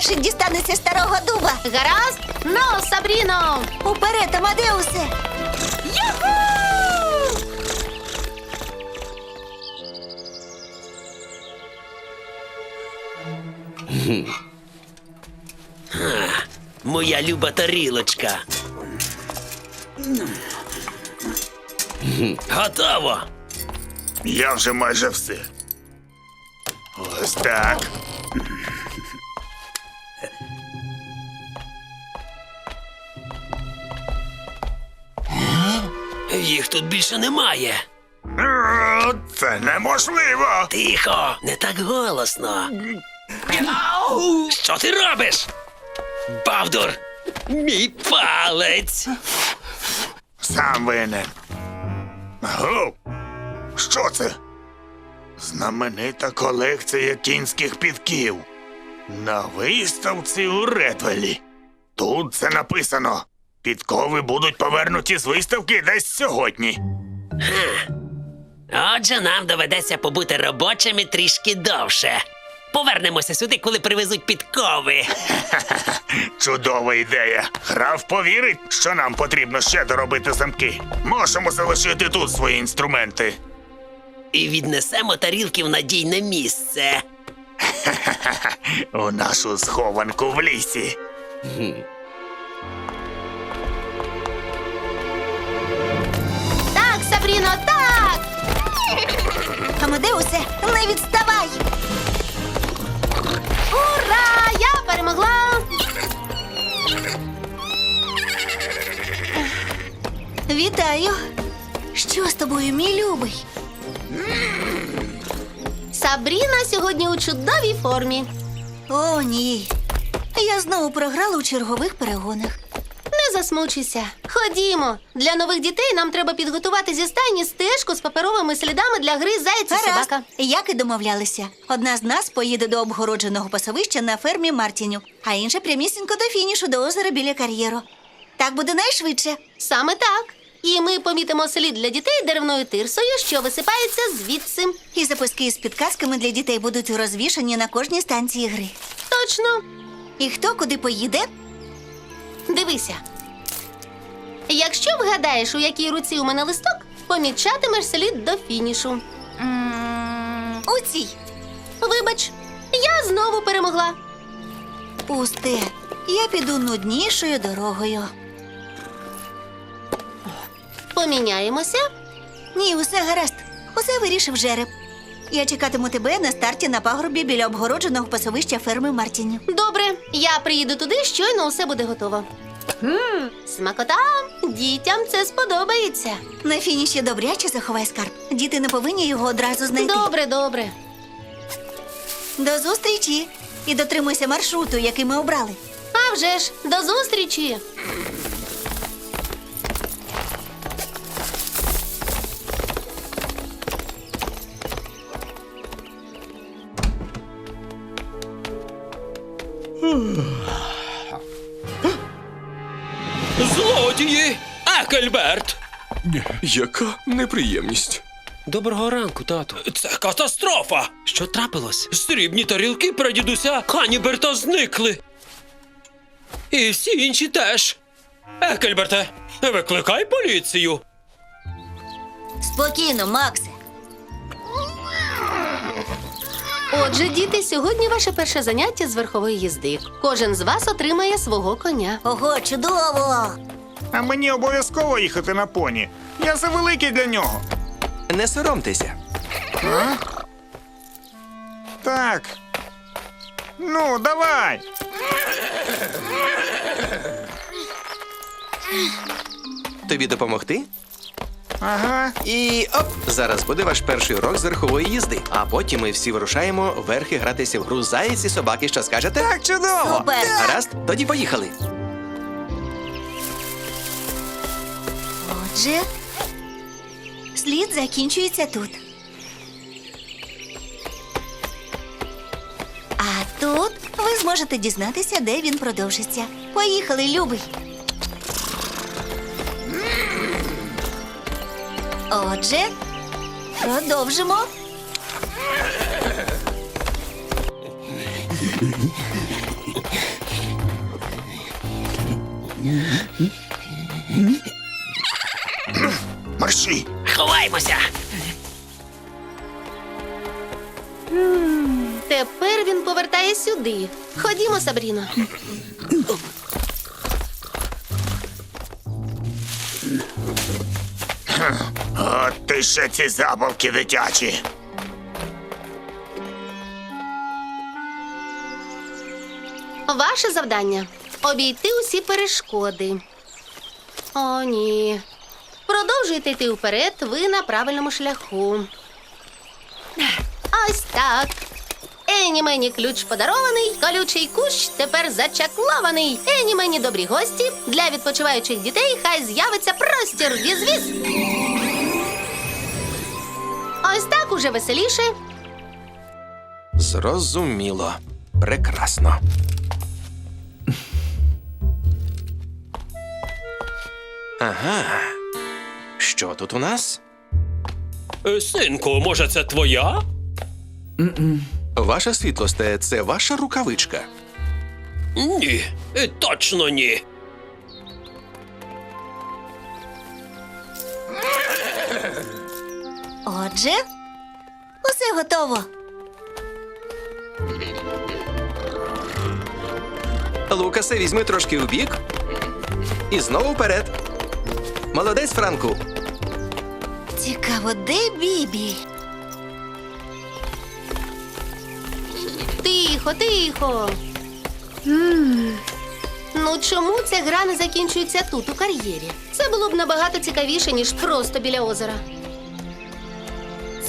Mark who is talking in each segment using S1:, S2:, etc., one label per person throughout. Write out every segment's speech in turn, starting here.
S1: Перший дістанеться старого дуба.
S2: Гаразд? Ну, Сабріно!
S1: Уперед, Амадеусе! Юху!
S3: Моя люба тарілочка. Готово.
S4: Я вже майже все. Ось так.
S3: Їх тут більше немає.
S4: Це неможливо.
S3: Тихо, не так голосно. Що ти робиш? Бавдур! Мій палець!
S4: Сам винен. Гоу. Що це? Знаменита колекція кінських підків. На виставці у Редвелі. Тут це написано. Підкови будуть повернуті з виставки десь сьогодні.
S3: Отже, нам доведеться побути робочими трішки довше. Повернемося сюди, коли привезуть підкови.
S4: Чудова ідея. Граф повірить, що нам потрібно ще доробити замки. Можемо залишити тут свої інструменти.
S3: І віднесемо тарілки в надійне місце.
S4: У нашу схованку в лісі.
S2: Сабріно, так!
S1: Амадеусе, не відставай!
S2: Ура! Я перемогла!
S1: Вітаю! Що з тобою, мій любий?
S2: Сабріна сьогодні у чудовій формі.
S1: О, ні. Я знову програла у чергових перегонах.
S2: Засмучуйся. Ходімо. Для нових дітей нам треба підготувати зі стайні стежку з паперовими слідами для гри зайця
S1: Гаразд,
S2: собака.
S1: як і домовлялися. Одна з нас поїде до обгородженого пасовища на фермі Мартіню, а інша прямісінько до фінішу до озера біля кар'єру. Так буде найшвидше.
S2: Саме так. І ми помітимо слід для дітей деревною тирсою, що висипається звідси.
S1: І записки з підказками для дітей будуть розвішані на кожній станції гри.
S2: Точно.
S1: І хто куди поїде?
S2: Дивися. Якщо вгадаєш, у якій руці у мене листок, помічатимеш слід до фінішу.
S1: у цій.
S2: Вибач, я знову перемогла.
S1: Пусте. Я піду нуднішою дорогою.
S2: Поміняємося.
S1: Ні, усе гаразд. Усе вирішив жереб. Я чекатиму тебе на старті на пагорбі біля обгородженого пасовища ферми Мартіню.
S2: Добре, я приїду туди, щойно усе буде готово. Смакота, дітям це сподобається.
S1: На фініші добряче заховай скарб. Діти не повинні його одразу знайти.
S2: Добре, добре.
S1: До зустрічі і дотримуйся маршруту, який ми обрали.
S2: А вже ж, до зустрічі.
S5: Злодії! Екельберт!
S6: Яка неприємність.
S5: Доброго ранку, тату. Це катастрофа!
S3: Що трапилось?
S5: Срібні тарілки прадідуся Каніберта зникли. І всі інші теж. Екельберте, викликай поліцію.
S1: Спокійно, Максе.
S2: Отже, діти, сьогодні ваше перше заняття з верхової їзди. Кожен з вас отримає свого коня.
S1: Ого, чудово!
S4: А мені обов'язково їхати на поні. Я завеликий для нього.
S6: Не соромтеся.
S4: Так. Ну, давай.
S6: Тобі допомогти?
S4: Ага.
S6: І оп! Зараз буде ваш перший урок з верхової їзди. А потім ми всі вирушаємо верхи гратися в гру заєць і собаки. Що скажете? Так, чудово!
S1: Супер!
S6: Гаразд, тоді поїхали.
S1: Отже, слід закінчується тут. А тут ви зможете дізнатися, де він продовжиться. Поїхали, любий. Отже, продовжимо.
S4: Марші.
S3: Ховаймося.
S2: Тепер він повертає сюди. Ходімо, Сабріно.
S4: От ти ще ці забавки дитячі.
S2: Ваше завдання обійти усі перешкоди. О, ні. Продовжуйте йти вперед, ви на правильному шляху. Ось так. Ені мені ключ подарований, колючий кущ тепер зачаклований. Ені мені добрі гості. Для відпочиваючих дітей хай з'явиться простір. Віз-віз. Ось так уже веселіше.
S6: Зрозуміло. Прекрасно. Ага. Що тут у нас?
S5: Е, Синку, може, це твоя?
S6: Ваша світлосте, це ваша рукавичка.
S5: Ні, е, точно ні.
S1: Отже, готово.
S6: Лукасе, візьми трошки у бік. І знову вперед. Молодець, Франку.
S1: Цікаво, де Бібі?
S2: Тихо, тихо. Ну чому ця гра не закінчується тут, у кар'єрі? Це було б набагато цікавіше, ніж просто біля озера.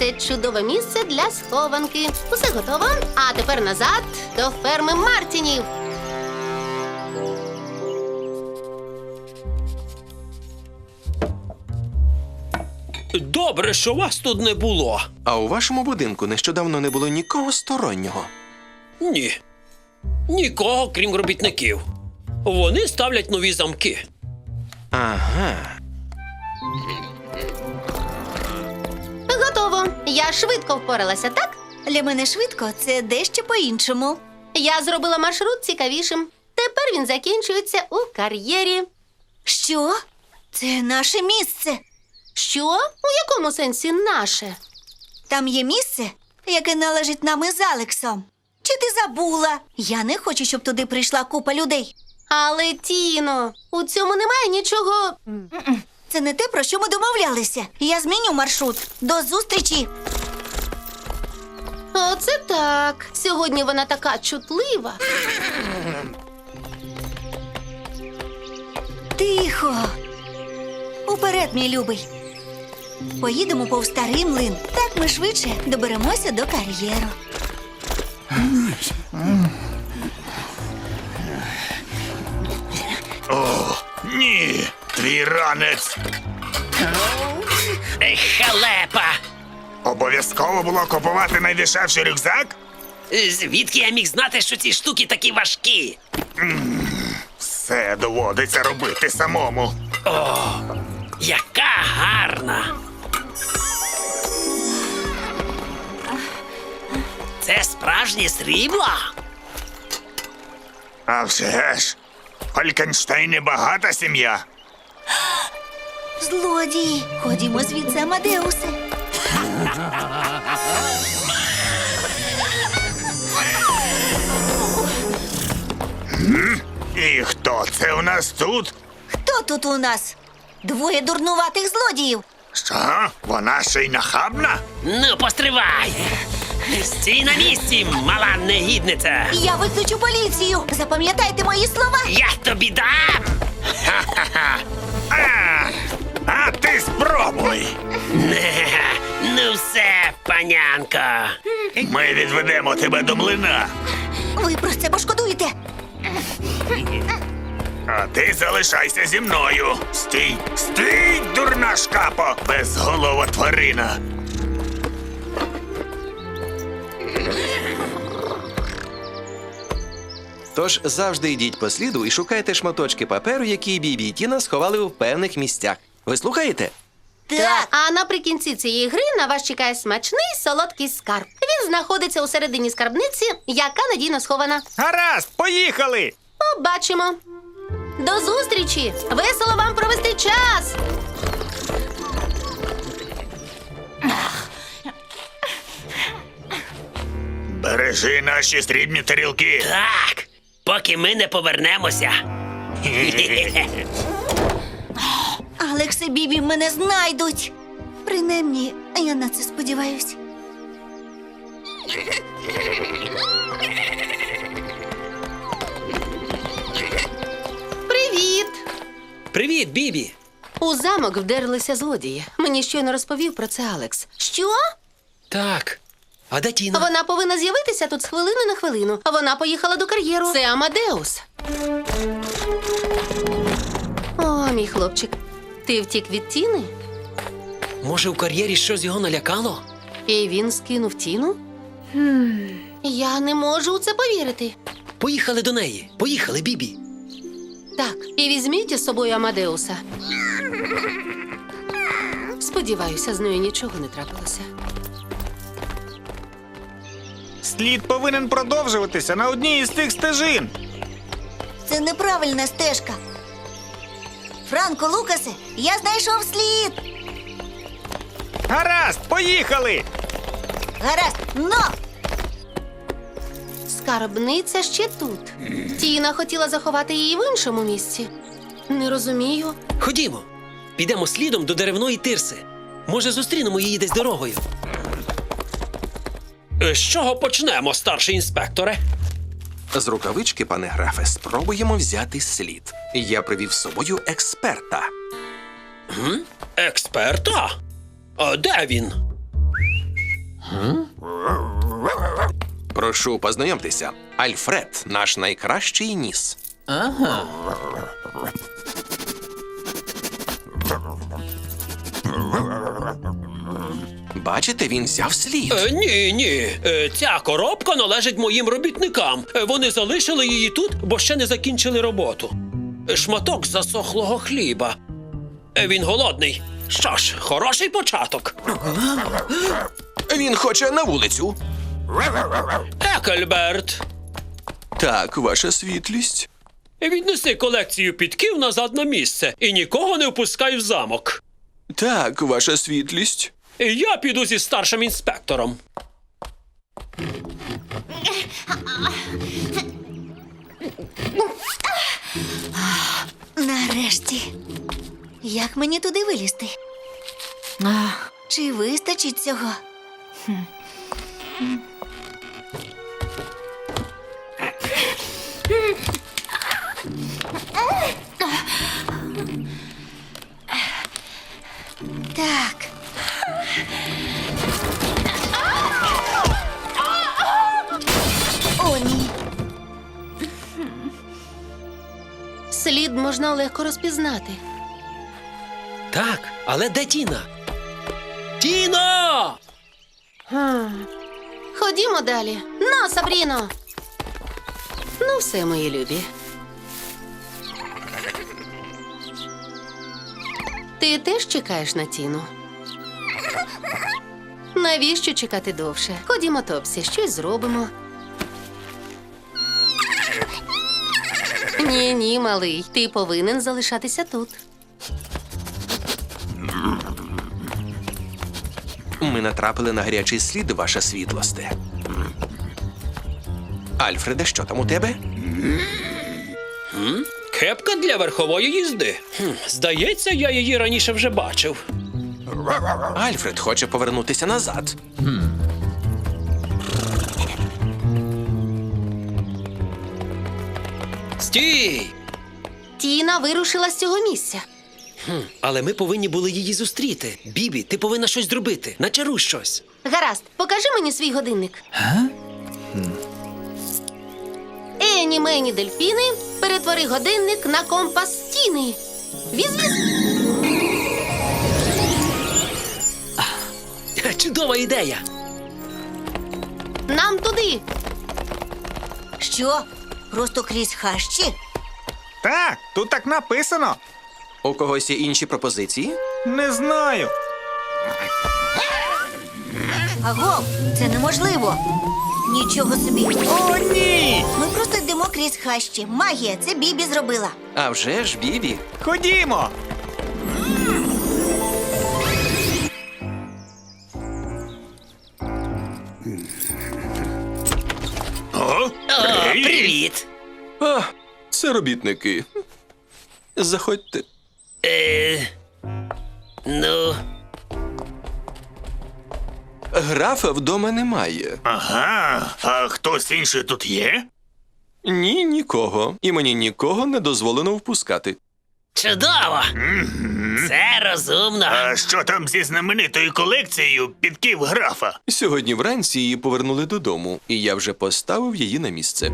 S2: Це чудове місце для схованки. Усе готово. А тепер назад до ферми Мартінів.
S5: Добре, що вас тут не було.
S6: А у вашому будинку нещодавно не було нікого стороннього.
S5: Ні. Нікого, крім робітників. Вони ставлять нові замки.
S6: Ага.
S2: Я швидко впоралася, так?
S1: Для мене швидко це дещо по-іншому.
S2: Я зробила маршрут цікавішим. Тепер він закінчується у кар'єрі.
S1: Що? Це наше місце.
S2: Що? У якому сенсі наше?
S1: Там є місце, яке належить нам із Алексом. Чи ти забула? Я не хочу, щоб туди прийшла купа людей.
S2: Але Тіно, у цьому немає нічого.
S1: Це не те, про що ми домовлялися. Я зміню маршрут. До зустрічі.
S2: Оце так. Сьогодні вона така чутлива.
S1: Тихо. Уперед, мій любий. Поїдемо повз старий млин. Так ми швидше доберемося до кар'єру.
S4: Ні, твій ранець.
S3: Халепа.
S4: Обов'язково було купувати найдешевший рюкзак?
S3: Звідки я міг знати, що ці штуки такі важкі?
S4: Все доводиться робити самому.
S3: О, Яка гарна. Це справжнє срібло?
S4: А вже ж. Фалькенштейни багата сім'я.
S1: Злодії! Ходімо звідси, Амадеусе.
S4: І хто це у нас тут?
S1: Хто тут у нас? Двоє дурнуватих злодіїв.
S4: Що? Вона ще й нахабна?
S3: Ну, постривай! Стій на місці, мала негідниця!
S1: Я викличу поліцію. Запам'ятайте мої слова.
S3: Я тобі дам!
S4: Ха-ха-ха! А, а ти спробуй!
S3: Ну все, панянко.
S4: Ми відведемо тебе до млина,
S1: Ви про це пошкодуєте.
S4: а ти залишайся зі мною. Стій, стій, дурна шкапо, безголова тварина.
S6: Тож завжди йдіть по сліду і шукайте шматочки паперу, які Бібі і Тіна сховали в певних місцях. Ви слухаєте?
S1: Так.
S2: А наприкінці цієї гри на вас чекає смачний солодкий скарб. Він знаходиться у середині скарбниці, яка надійно схована.
S7: Гаразд, поїхали!
S2: Побачимо. До зустрічі! Весело вам провести час!
S4: Бережи наші срібні тарілки.
S3: Так, поки ми не повернемося.
S1: Алекс і Бібі мене знайдуть. Принаймні, я на це сподіваюсь.
S2: Привіт!
S5: Привіт, Бібі.
S2: У замок вдерлися злодії. Мені щойно розповів про це Алекс. Що?
S5: Так. А де Тіна?
S2: Вона повинна з'явитися тут з хвилини на хвилину. А вона поїхала до кар'єру. Це Амадеус. О, мій хлопчик. Ти втік від тіни?
S5: Може, у кар'єрі щось його налякало?
S2: І він скинув тіну? Я не можу у це повірити.
S5: Поїхали до неї. Поїхали, Бібі.
S2: Так, і візьміть із собою Амадеуса. Сподіваюся, з нею нічого не трапилося.
S7: Слід повинен продовжуватися на одній із цих стежин.
S1: Це неправильна стежка. Франко, Лукасе, я знайшов слід.
S7: Гаразд, поїхали!
S1: Гаразд, но!
S2: Скарбниця ще тут. Тіна хотіла заховати її в іншому місці. Не розумію.
S5: Ходімо. Підемо слідом до деревної тирси. Може, зустрінемо її десь дорогою. З чого почнемо, старший інспекторе?
S6: З рукавички, пане графе, спробуємо взяти слід. Я привів з собою експерта.
S5: Експерта? А де він?
S6: Прошу познайомтеся. Альфред, наш найкращий ніс. Бачите, він взяв слід.
S5: Е, ні, ні. Е, ця коробка належить моїм робітникам. Е, Вони залишили її тут, бо ще не закінчили роботу. Е, Шматок засохлого хліба. Е, Він голодний. Що ж, хороший початок.
S6: Він хоче на вулицю.
S5: Екельберт,
S6: Так, ваша світлість.
S5: віднеси колекцію підків назад на місце і нікого не впускай в замок.
S6: Так, ваша світлість.
S5: І Я піду зі старшим інспектором.
S1: Нарешті. Як мені туди вилізти? Чи вистачить цього? Так.
S2: Слід можна легко розпізнати.
S5: Так, але де Тіна? Тіна!
S2: Ходімо далі. На, Сабріно. Ну, все, мої любі. Ти теж чекаєш на тіну? Навіщо чекати довше? Ходімо, Топсі, щось зробимо. Ні, ні, малий. Ти повинен залишатися тут.
S6: Ми натрапили на гарячий слід, ваша світлосте. Альфреде, що там у тебе?
S5: Кепка для верхової їзди. Хм, здається, я її раніше вже бачив.
S6: Альфред хоче повернутися назад.
S5: Стій!
S2: Тіна вирушила з цього місця.
S5: Але ми повинні були її зустріти. Бібі, ти повинна щось зробити. Начару щось.
S2: Гаразд, покажи мені свій годинник. Ені мені дельфіни, перетвори годинник на компас Тіни. Віз-віз.
S5: Чудова ідея.
S2: Нам туди.
S1: Що? Просто крізь хащі?
S7: Так, тут так написано.
S6: У когось є інші пропозиції?
S7: Не знаю.
S1: Аго, це неможливо. Нічого собі.
S7: О, ні!
S1: Ми просто йдемо крізь хащі. Магія, це Бібі зробила.
S6: А вже ж, Бібі.
S7: Ходімо.
S6: Це робітники. Заходьте.
S3: Е, ну,
S6: Графа вдома немає.
S4: Ага, а хтось інший тут є?
S6: Ні, нікого. І мені нікого не дозволено впускати.
S3: Чудово! Це розумно.
S4: А що там зі знаменитою колекцією підків графа?
S6: Сьогодні вранці її повернули додому, і я вже поставив її на місце.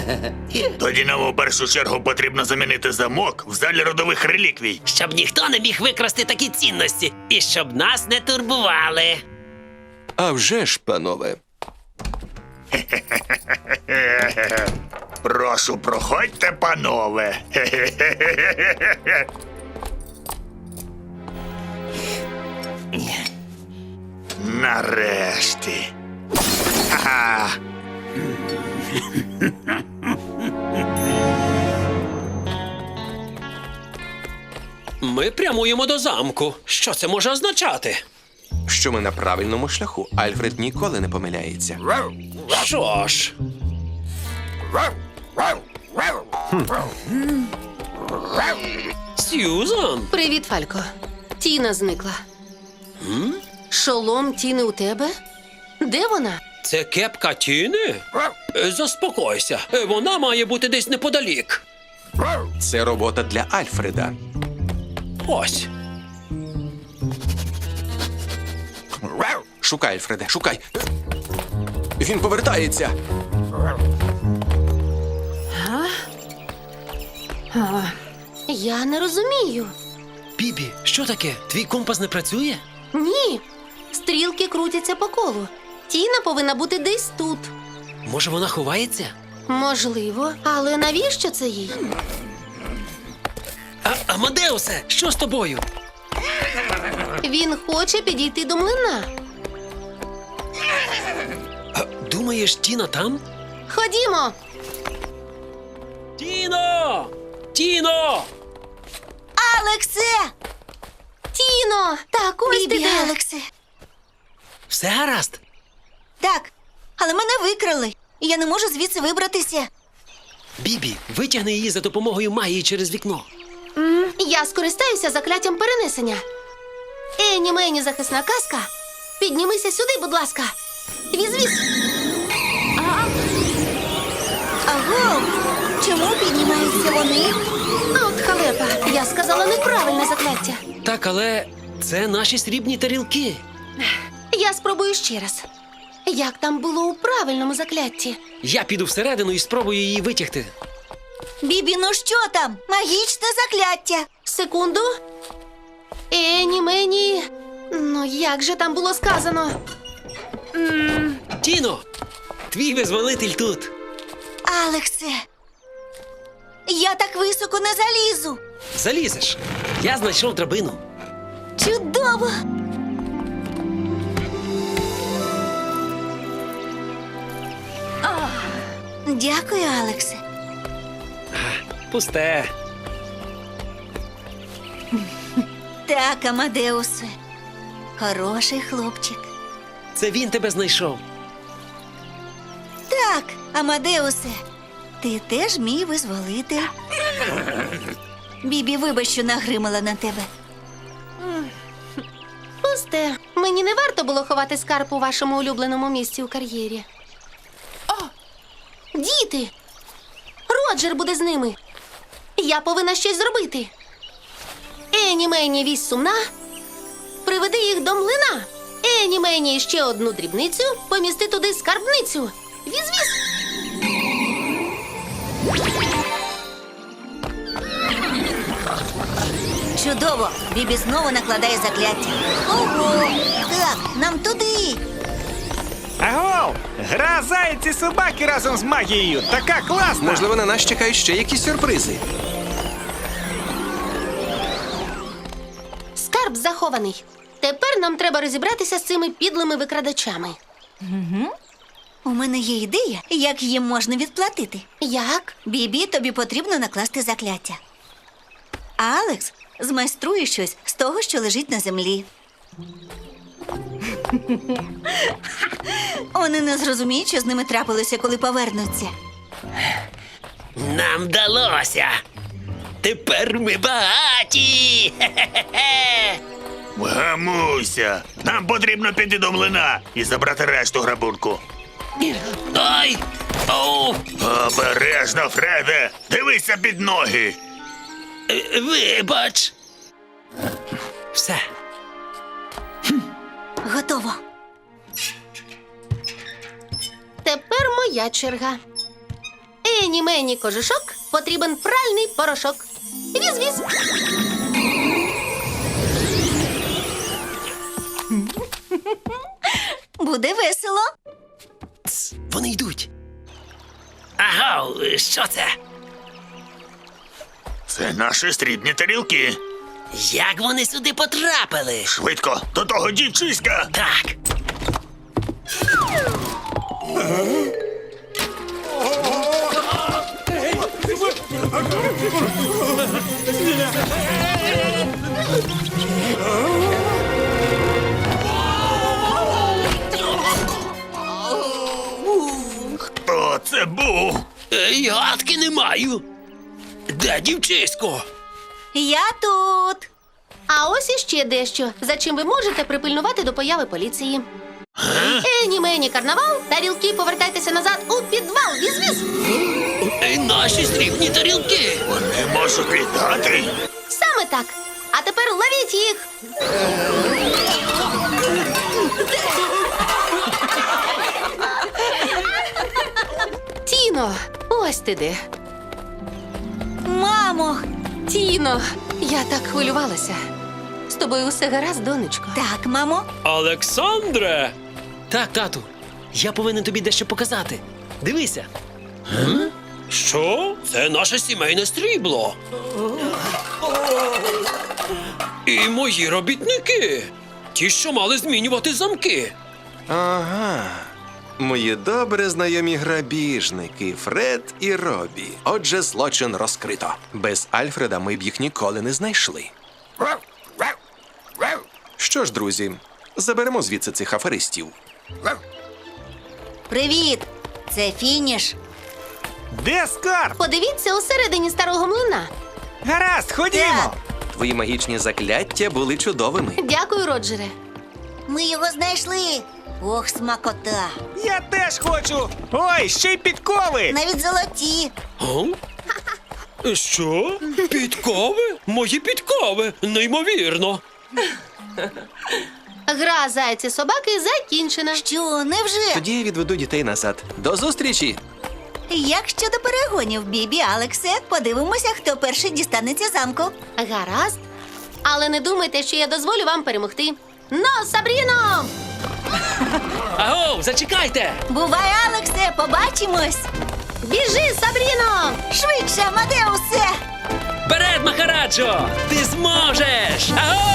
S4: Тоді нам у першу чергу потрібно замінити замок в залі родових реліквій.
S3: Щоб ніхто не міг викрасти такі цінності, і щоб нас не турбували.
S6: А вже ж, панове.
S4: Прошу, проходьте, панове. Нарешті. Ха-ха.
S5: Ми прямуємо до замку. Що це може означати?
S6: Що ми на правильному шляху. Альфред ніколи не помиляється.
S5: Що ж, Сьюзан?
S2: Привіт, Фалько. Тіна зникла. Шолом Тіни у тебе? Де вона?
S5: Це кепка Тіни? Е, Заспокойся. Е, Вона має бути десь неподалік.
S6: Це робота для Альфреда.
S5: Ось.
S6: Шукай, Альфреде, шукай. Він повертається.
S2: Я не розумію.
S5: Бібі, що таке? Твій компас не працює?
S2: Ні. Стрілки крутяться по колу. Тіна повинна бути десь тут.
S5: Може, вона ховається?
S2: Можливо, але навіщо це їй?
S5: А, Амадеусе, що з тобою?
S2: Він хоче підійти до млина.
S5: А, думаєш, Тіна там?
S2: Ходімо.
S5: Тіно! Тіно!
S1: Алексе!
S2: Тіно! Так, ось ти
S1: Бібі,
S2: де.
S1: Алексе.
S3: Все гаразд?
S1: Так, але мене викрали. і Я не можу звідси вибратися.
S5: Бібі, витягни її за допомогою магії через вікно.
S2: Я скористаюся закляттям перенесення. Ені мені захисна казка. Піднімися сюди, будь ласка. Віз-віз.
S1: Аго! Чому піднімаються вони?
S2: От халепа. Я сказала неправильне закляття.
S5: Так, але це наші срібні тарілки.
S2: Я спробую ще раз. Як там було у правильному заклятті?
S5: Я піду всередину і спробую її витягти.
S1: Бібі, ну що там? Магічне закляття.
S2: Секунду. Ені мені. Ну як же там було сказано?
S5: Тіно! Твій визволитель тут.
S1: Алексе. Я так високо не залізу.
S5: Залізеш. Я знайшов драбину.
S1: Чудово! Дякую, Алексе.
S5: пусте.
S1: Так, Амадеусе. Хороший хлопчик.
S5: Це він тебе знайшов.
S1: Так, Амадеусе, ти теж мій визволитель. Бібі, вибач, що нагримала на тебе.
S2: Пусте. Мені не варто було ховати скарб у вашому улюбленому місці у кар'єрі. О! Діти! Роджер буде з ними. Я повинна щось зробити. Ені мені вісь сумна. Приведи їх до млина. Ені мені ще одну дрібницю, помісти туди скарбницю. Віз-віз.
S1: Чудово! Бібі знову накладає закляття. Ого! Так, нам туди.
S7: Агов! Гра зайці собаки разом з магією. Така класна!
S6: Можливо, на нас чекають ще якісь сюрпризи.
S2: Скарб захований. Тепер нам треба розібратися з цими підлими викрадачами.
S1: У мене є ідея, як їм можна відплатити.
S2: Як?
S1: Бібі, тобі потрібно накласти закляття. А Алекс змайструє щось з того, що лежить на землі. Вони не зрозуміють, що з ними трапилося, коли повернуться.
S3: Нам вдалося. Тепер ми багаті. Хе-хе-хе.
S4: Гамуйся! Нам потрібно піти до млина і забрати решту грабунку.
S3: Ой! Оу!
S4: Обережно, Фреде! Дивися під ноги!
S3: Вибач. Все.
S1: Готово.
S2: Тепер моя черга. Ені мені кожушок потрібен пральний порошок. Віз-віз.
S1: Буде весело.
S3: Вони йдуть. Агау, що це?
S4: Це наші срібні тарілки.
S3: Як вони сюди потрапили?
S4: Швидко, до того дівчиська!
S3: Так.
S4: Хто це був?
S5: Ей, гадки не маю. Де дівчисько?
S1: Я тут.
S2: А ось іще дещо, за чим ви можете припильнувати до появи поліції. Ені мені карнавал, тарілки повертайтеся назад у підвал. Віз-віз.
S5: Ей, наші срібні тарілки.
S4: Вони можуть літати.
S2: Саме так. А тепер ловіть їх. Тіно, ось ти де.
S1: Мамо.
S2: Тіно, я так хвилювалася. З тобою усе гаразд, донечко.
S1: Так, мамо.
S5: Олександре!
S3: Так, тату. Я повинен тобі дещо показати. Дивися.
S5: Що? Це наше сімейне стрібло. І мої робітники. Ті, що мали змінювати замки.
S6: Ага. Мої добре знайомі грабіжники Фред і Робі. Отже, злочин розкрито. Без Альфреда ми б їх ніколи не знайшли. Що ж, друзі, заберемо звідси цих аферистів.
S1: Привіт. Це фініш.
S7: Де скарб?
S2: Подивіться усередині старого млина.
S7: Гаразд, ходімо!
S1: Так.
S6: Твої магічні закляття були чудовими.
S2: Дякую, Роджере.
S1: Ми його знайшли. Ох, смакота.
S7: Я теж хочу! Ой, ще й підкови!
S1: Навіть золоті.
S5: О? Що? Підкови? Мої підкови? Неймовірно.
S2: Гра зайці собаки закінчена.
S1: Що, невже?
S6: Тоді я відведу дітей назад. До зустрічі!
S1: Як щодо перегонів, Бібі, Алексе, подивимося, хто перший дістанеться замку.
S2: Гаразд. Але не думайте, що я дозволю вам перемогти. Но, Сабріно!
S5: Аго, зачекайте!
S1: Бувай, Алексе, побачимось!
S2: Біжи, Сабріно!
S1: Швидше, мадеусе!
S5: Вперед, Махараджо! Ти зможеш! Аго!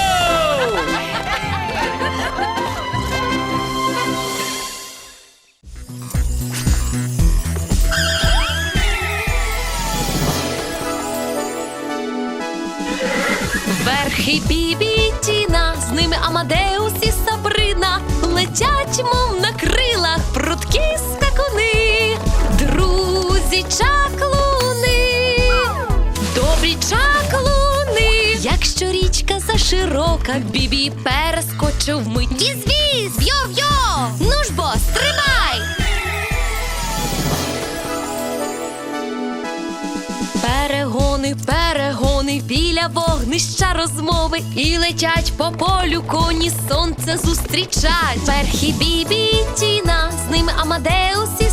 S8: Верхи Бібі і з ними Амадеус і Сабріно. Заширока, Бібі перескочив мить. Віз-віз, йо-йо! Ну ж бо, стрибай! Перегони, перегони, біля вогнища розмови і летять по полю коні сонце зустрічать. Перхі бібі тіна, з ними Амадеус і